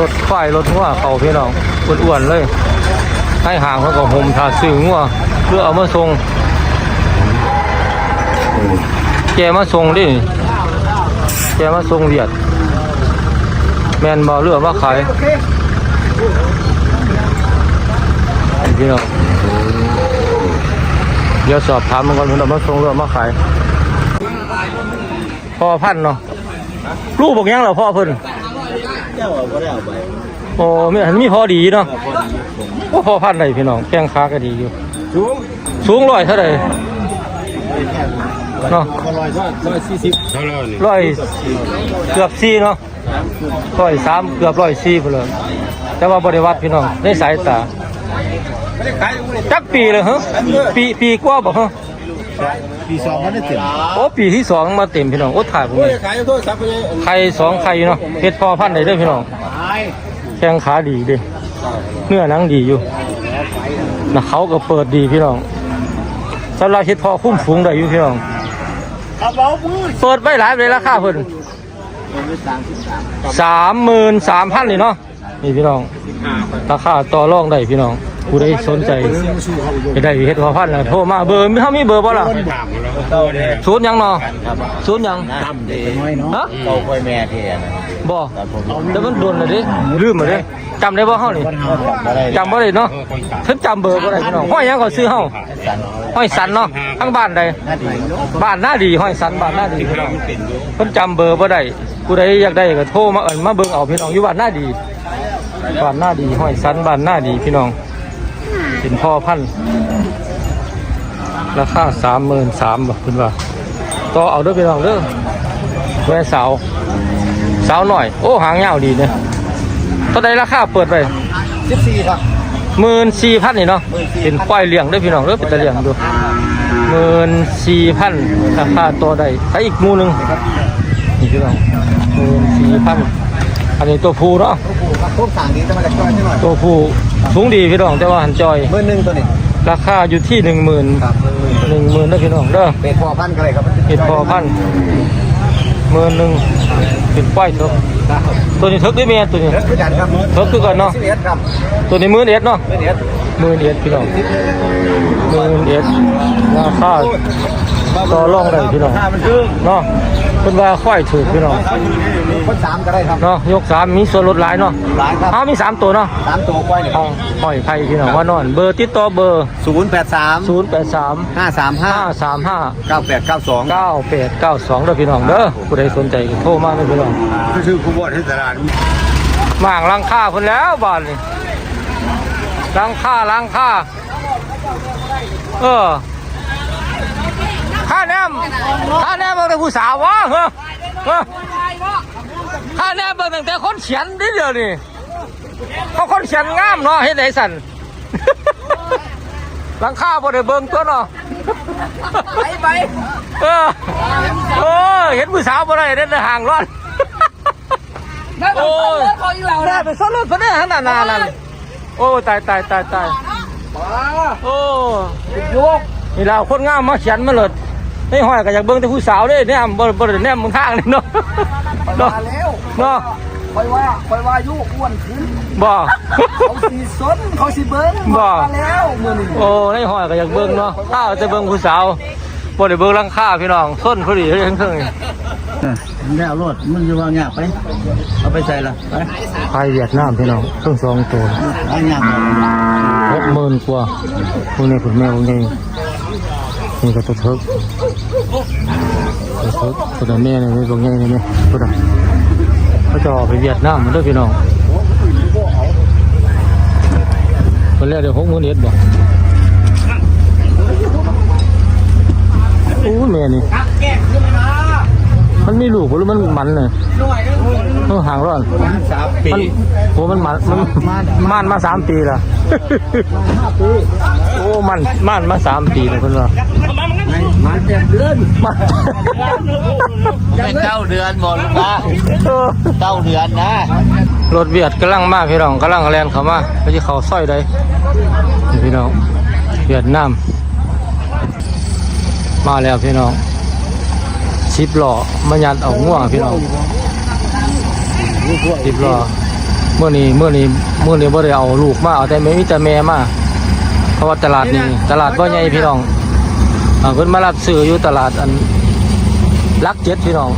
รถไฟรถหัวเขาพี่น้องอ้วนๆเลย ให้ห่างเขาก็ห่มทาซื้องัวเพื่อเอามาส่งแกมาส่งดิแกมาส่งเวียด แมนบอเรือมาขายพี่น้องเดี๋ยวสอบถามมันก่อนเพิ่นเอามาส่งเรือมาขายพ่อพันเนาะลูกบอกยังเหรอพ่อเพิ่น เจ้าก็ได้เอาไปโอ้มีอันมีพอดีเนาะโอ้พอพันธุ์ไหนพี่น้องแข้งขาก็ดีอยู่ สูงสูงร้อยเท่าไหร่เนาะก็ร้อยร้อยสี่สิบเท่าไหร่ร้อยเกือบสี่เนาะร้อยสามเกือบร้อยสี่ไปเลยแต่ว่าบริวัติพี่น้องในสายตาไม่ได้ขายไม่ได้จักปีเลยฮะปีปีกว่าบอกฮะ ปีสองมันได้เต็มโอ้ปีที่สองมาเต็มพี่น้องโอ้ถ่ายผมโอ้ยนี่ขายโทษครับไปเลยไข่สองไข่เนาะเฮ็ดพอพันธุ์ไหนเด้อพี่น้องขายแข้งขาดีเด้เนื้อหนังดีอยู่นะเขาก็เปิดดีพี่น้องสำหรับเฮ็ดพอคุ้มฝูงได้อยู่พี่น้องกระเป๋ามือเปิดไว้หลายเลยราคาเพิ่นสามสิบสามสามหมื่นสามพันนี่เนาะนี่พี่น้องราคาต่อรองได้พี่น้อง ผู้ใดสนใจไปได้เฮ็ดพอพันธุ์น่ะโทรมาเบอร์มีเฮามีเบอร์บ่ล่ะเต้าเนี่ยศูนย์หยังเนาะศูนย์หยังทำดีน้อยเนาะฮะเต้าค่อยแม่เทียนบ่แต่มันโดนเลยดิลืมเลยดิจำได้บ่เฮานี่อะไรจำบ่ได้เนาะฉันจำเบอร์บ่ได้พี่น้องห้อยหยังก็ซื้อเฮาสันห้อยสันเนาะทั้งบ้านใดนาทีบ้านหน้าดีห้อยสันบ้านหน้าดีพี่น้องเพิ่นจำเบอร์บ่ได้ผู้ใดอยากได้ก็โทรมาเอิ้นมาเบิ่งเอาพี่น้องอยู่บ้านหน้าดีบ้านหน้าดีห้อยสันบ้านหน้าดีพี่น้อง เป็นพ่อพันธุ์ราคาสามหมื่นสามบ่คุณว่าต่อเอาเด้อพี่น้องเด้อแม่สาวสาวหน่อย โอ้หางยาวดีเนี่ยเท่าใดราคาเปิดไปสิบสี่ครับหมื่นสี่พันนี่เนาะเป็นควายเลี้ยงเด้อพี่น้องเด้อเป็นตะเลี้ยงดูหมื่นสี่พันราคาตัวใดใช้อีกหมูหนึงนี่พี่น้องหมื่นสี่พันอันนี้ตัวผู้เนาะครับพวกสั่งนี้จะมาจากจ้อยใช่ไหมตัวผู้ สูงดีพี่น้องแต่ว่าหันจอย เบอร์หนึ่งตัวนี้ราคาอยู่ที่หนึ่งหมื่นครับหนึ่งหมื่นนะพี่น้องเด้อเป็นพอพันกันเลยครับเห็ดพอพันหมื่นหนึ่งเป็นป้ายเถกตัวนี้เถกได้ไหมตัวนี้เลิกกันครับเถกคือกันเนาะสิบเอ็ดครับตัวนี้หมื่นเอ็ดเนาะสิบเอ็ดหมื่นเอ็ดพี่น้องหมื่นเอ็ดราคา ต่อรองได้พี่น้องถ้ามันคือเนาะเป็นว่าควายถูกพี่น้องคนสามก็ได้ครับเนาะยกสามมีส่วนลดหลายเนาะหลายครับอ้าวมีสามตัวเนาะสามตัวควายเนี่ยห้องห้อยไข่พี่น้องว่านอน เบอร์ติดต่อเบอร์ศูนย์แปดสามศูนย์แปดสามห้าสามห้าห้าสามห้าเก้าแปดเก้าสองเก้าแปดเก้าสองเด้อพี่น้องเด้อผู้ใดสนใจก็โทรมาเลยพี่น้องชื่อผู้บวชที่ตลาดหมางลังค่าคนแล้วบ้านนี่ลังค่าลังค่าเออ ข้าแนมข้าแนมเบิ่งแต่ผู้สาววะเฮ้อเฮ้อข้าแนมเบิ่งตั้งแต่คนเขียนนิดเดียวนี่เขาคนเขียนงามเนาะเฮ็ดไหนสันหลังค่าบ่ได้เบิ่งตัวเนาะไปไปเออเออเห็นผู้สาวบ่ได้เด้ในห่างร้อนโอ้ยได้ไปซ่อนรถเพิ่นเด้อหั่นน่ะนั่นนั่นโอ้ตายตายตายตายโอ้ยกนี่เราคนงามมาเขียนมาเลย นี่ห้อยก็อยากเบิ่งแต่ผู้สาวเด้เนี่ยบ่บ่ได้แนมมึงทางนี่เนาะเนาะมาแล้วเนาะคอยว่าคอยว่ายุอ้วนขึ้นบ่เขาสีสนเขาสีเบิ้งบ่มาแล้วมือนี่โอ้ในห้อยก็อยากเบิ่งเนาะถ้าจะเบิ่งผู้สาวบ่ได้เบิ่งหลังคาพี่น้องส้นพอดีทั้งทั้งนี่แล้วรถมึงจะวางเงี้ยไปเอาไปใส่ละไปไทยเวียดนามพี่น้องทั้งสองตัวเอาเงี้ยหกหมื่นกว่าพวกนี้คุณแม่พวกนี้นี่ก็ตัวเทิกตัวเทิกตัวนั้นแม่เนี่พวกนี้นี่นี่ตัวนั้นเขาจะไปเวียดนามมันด้วยพี่น้องคนแรกเดี๋ยวหกหมื่นเอ็ดบ่โอ้แม่นี่มันไมีลูกบ่หรือมันมันเลยต้องห่างร้อนสามปีมันโอ้มันมันมันมันมาสามปีละโอ้มันมันมาสามปีแล้วเพิ่นว่า มาเจ็ดเดือนมันเป็นเก้าเดือนหมดลูกนะเออเก้าเดือนนะ รถเวียดกำลังมาพี่น้องกำลังแล่นเข้ามาไปที่เขาซอยใดนี่พี่น้องเวียดนามมาแล้วพี่น้องสิบล้อมายัดเอาง่วงพี่น้องสิบล้อโมมื่อนี้มื่อนี้มื่อนี้บ่ได้เอาลูกมาเอาแต่แม่มีแต่แม่มาเพราะว่าตลาดนี้ตลาดบ่ใหญ่พี่น้องอ่า เพิ่นมารับซื้ออยู่ตลาดอันลักเจ็ดพี่น้อง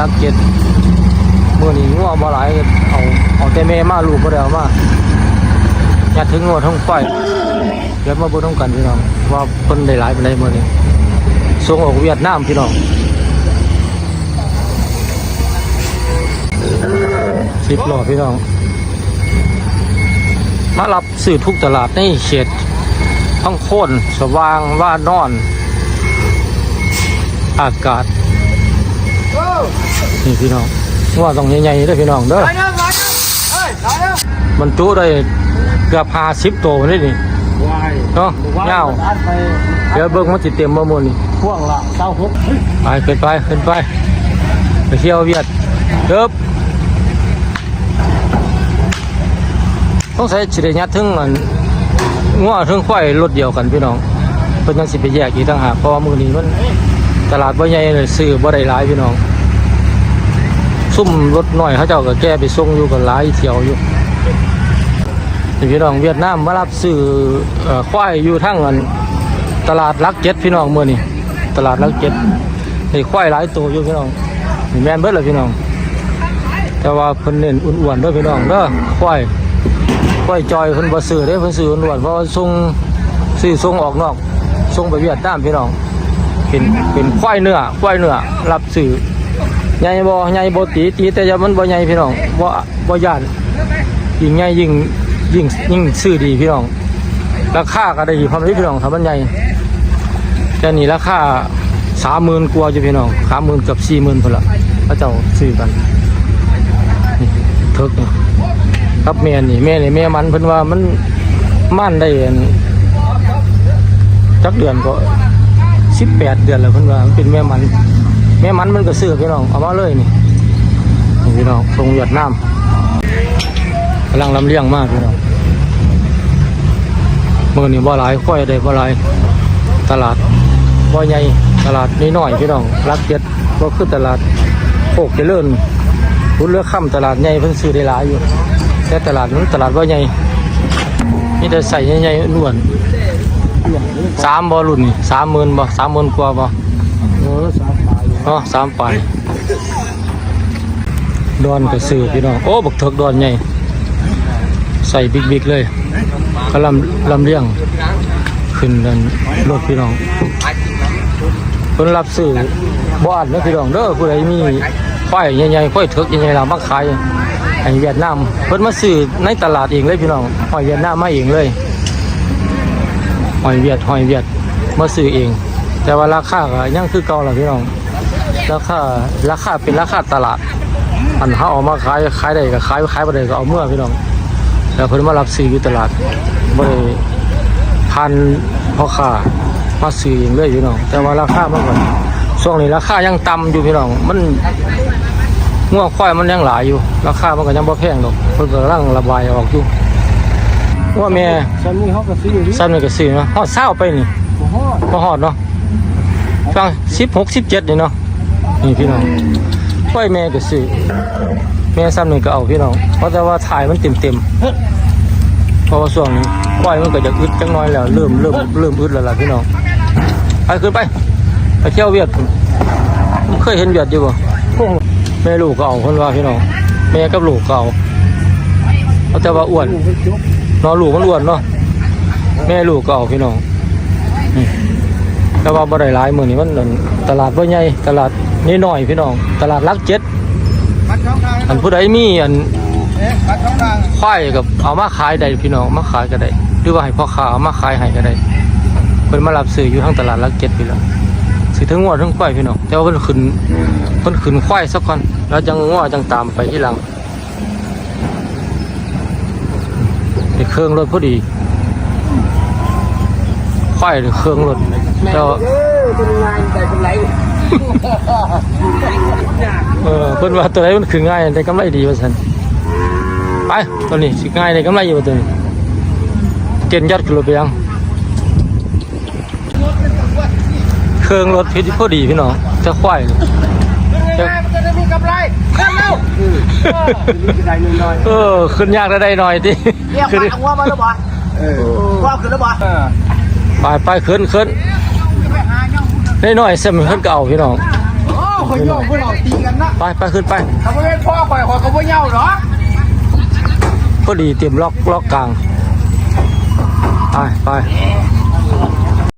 ลักเจ็ดเมื่อนี้งัวบ่หลายเอาเอาแต่แม่มาลูกบ่ได้เอามาอยากถึงงัวทั้งไฟเดี๋ยวมาเบิ่งนํกันพี่น้องว่าเพิ่นได้หลายปานใดมื่อนี้ส่งออกเวียดนามพี่น้องสิบหล่อพี่น้อง มารับสื่อทุกตลาดในเขตทั้งโคนสว่างว่านอน อากาศนี่พี่น้องว่าต้องใหญ่ๆเด้วยพี่น้องเด้อมันจุได้เกือบห้าสิบตัวนี่นี่วายเนาะเงาอัดไปเดี๋ยวเบิ่งมันจะเต็มบ่หมดนี่พ่วงละเศร้าหกไปขึ้นไปขึ้นไป ไปเที่ยวเวียดเด้บต้องใช้ชิริยัดถึงอันงัวถึงควายรถเดียวกันพี่น้องเพิ่นยังสิไปแยกอีกต่างหากเพราะว่ามื้อนี้มัน ตลาดบ่ใหญ่เลยซื้อบ่ได้หลายพี่น้องซุ่มรถหน้อยเขาเจ้าก็แก้ไปส่งอยู่กันหลายเที่ยวอยู่พี่น้องเวียดนามมารับซื้อควายอยู่ทั้งตลาดลักเจ็ดพี่น้องเมื้อนี้ตลาดลักเจ็ดนี่ควายหลายตัวอยู่พี่น้องแมนเบิดเลยพี่น้อง แต่ว่าเพิ่นเน้นอ้วนๆด้อพี่น้องเด้อควายควายจอยเพิ่นบ่ซื้อเด้เพิ่นซื้ออ้วนๆเพราะว่าส่งซื้อส่งออกนอกส่งไปเวียดนามพี่น้อง เป็นเป็นควายเนื้อควายเนื้อรับซื้อใหญ่บ่ใหญ่บ่ตีตีแต่ยามันบ่ใหญ่พี่น้องบ่บ่ย่านยิ่งใหญ่ยิ่งยิ่งยิ่งซื้อดีพี่น้องราคาก็ได้พร้อมนี้พี่น้องถ้ามันใหญ่แต่นี่ราคาสามหมื่นกว่าอยู่พี่น้องสามหมื่นกับสี่หมื่นพนละพระเจ้าซื้อกันนี่เทิกครับแม่นี่แม่นี่แม่มันเพิ่นว่ามันมั่นได้อันจักเดือนก็ สิบแปดเดือนแล้วเพิ่นว่ามันเป็นแม่มัน แม่มันมันก็ซื้อพี่น้องเอามาเลยนี่นี่พี่น้องตรงเวียดนามกำลังลำเลียงมากพี่น้องมื่อนี่บ่หลายค่อยได้บ่หลายตลาดบ่ใหญ่ตลาดน้อยพี่น้องรักเจ็ดก็คือตลาดโคกเจริญพุทธเลือกค่ำตลาดใหญ่เพิ่นซื้อได้หลายอยู่แต่ตลาดนั้นตลาดบ่ใหญ่มีแต่ใส่ใหญ่ๆล้วน สามบ่รุ่นนี่สามหมื่นบ่สามหมื่นกว่าบ่เออสามปลายเนาะสามปลายดอนก็ซื้อพี่น้อง โอ้บักเถิกดอนใหญ่ ใส่บิ๊กๆเลยกำลำลำเลียง ขึ้นนั่นรถพี่น้องเพิ่นรับซื้อบ่อันเด้อพี่น้องเด้อผู้ใดมีควายใหญ่ๆควายเถิกใหญ่ๆเรามาขายให้เวียดนามเพิ่นมาซื้อในตลาดเองเลยพี่น้องหอยเวียดนามมาเองเลย หอยเวียดหอยเวียดมาซื้อเอง แต่ว่าราคาก็ยังคือเก่าละพี่น้องราคาราคาเป็นราคาตลาดอันเฮาเอามาขายขายได้ก็ขายขายบ่ได้ก็เอาเมื่อพี่น้องแล้วเพิ่นมารับซื้ออยู่ตลาดบ่ได้พันพ่อค้ามาซื้อเองเลยพี่น้อง แต่ว่าราคามันก็ช่วงนี้ราคายังต่ำอยู่พี่น้อง มันง่วงควายมันยังหลายอยู่ ราคามันก็ยังบ่แพงหรอกเพิ่นก็กำลังระบายออกอยู่ ว่าแม่ฉันนี่เขาก็ซื้อดิซ้ำนี่ก็ซื้อเนาะฮอดเศร้าไปนี่บ่ฮอดบ่ฮอดเนาะฟัง16 17นี่เนาะนี่พี่น้องควายแม่ก็ซื้อแม่ซ้ำนี่ก็เอาพี่น้องเพราะแต่ว่าถ่ายมันเต็มๆเพราะว่าช่วงนี้ควายมันก็จะอึดจังน้อยแล้วเริ่มเริ่มเริ่มอึดแล้วล่ะพี่น้องไปขึ้นไปไปเที่ยวเวียดพุ่นผมเคยเห็นเวียดอยู่บ่พวกแม่ลูกก็เอาคนว่าพี่น้องแม่กับลูกก็เอาเอาแต่ว่าอ้วนลูกไปจบ เนาะลูกมันอ้วนเนาะแม่ลูกก็เอาพี่น้องนี่แต่ว่าบ่ได้หลายมื้อนี้มันนั่นตลาดบ่ใหญ่ตลาดน้อยๆพี่น้อง ตลาดหลักเจ็ดปัดช่องทางอันผู้ใดมีอันเอ๊ะปัดช่องทางควายกับเอามาขายได้พี่น้องมาขายก็ได้หรือว่าให้พ่อค้าเอามาขายให้ก็ได้เพิ่นมารับซื้ออยู่ทางตลาดหลักเจ็ดพี่น้องซื้อทั้งงวดทั้งควายพี่น้องแต่ว่าเพิ่นขึ้นเพิ่นขึ้นควายสักก่อนแล้วจังงวจังตามไปที่หลัง ไปเครื่องรถพอดีควายหรือเครื่องรถแต่ว่าเออเป็นไงแต่เป็นไรเออเพิ่นว่าตัวไหนมันคือง่ายได้กำไรดีว่าซั่นไปตัวนี้สิง่ายได้กำไรอยู่ว่าตัวนี้เกณฑ์ยอดขึ้นรถไปยังเครื่องรถพิษพอดีพี่น้องจะควายเลยจะมันจะได้มีกำไรเร็วได้นิดหน่อยเออขึ้นยากได้หน่อยดิ เรียกขึ้นว่าว่ามาแล้วบ่เออว่าขึ้นแล้วบ่เออไปไปขึ้นขึ้นได้หน่อยเสมขึ้นเก่าพี่น้องโอ้คนโยกพวกเราตีกันนะไปไปขึ้นไปถ้าไม่เป็นพ่อข่อยข่อยก็บ่เหย้าหรอกพอดีเตรียมล็อกล็อกกลาง ไปไป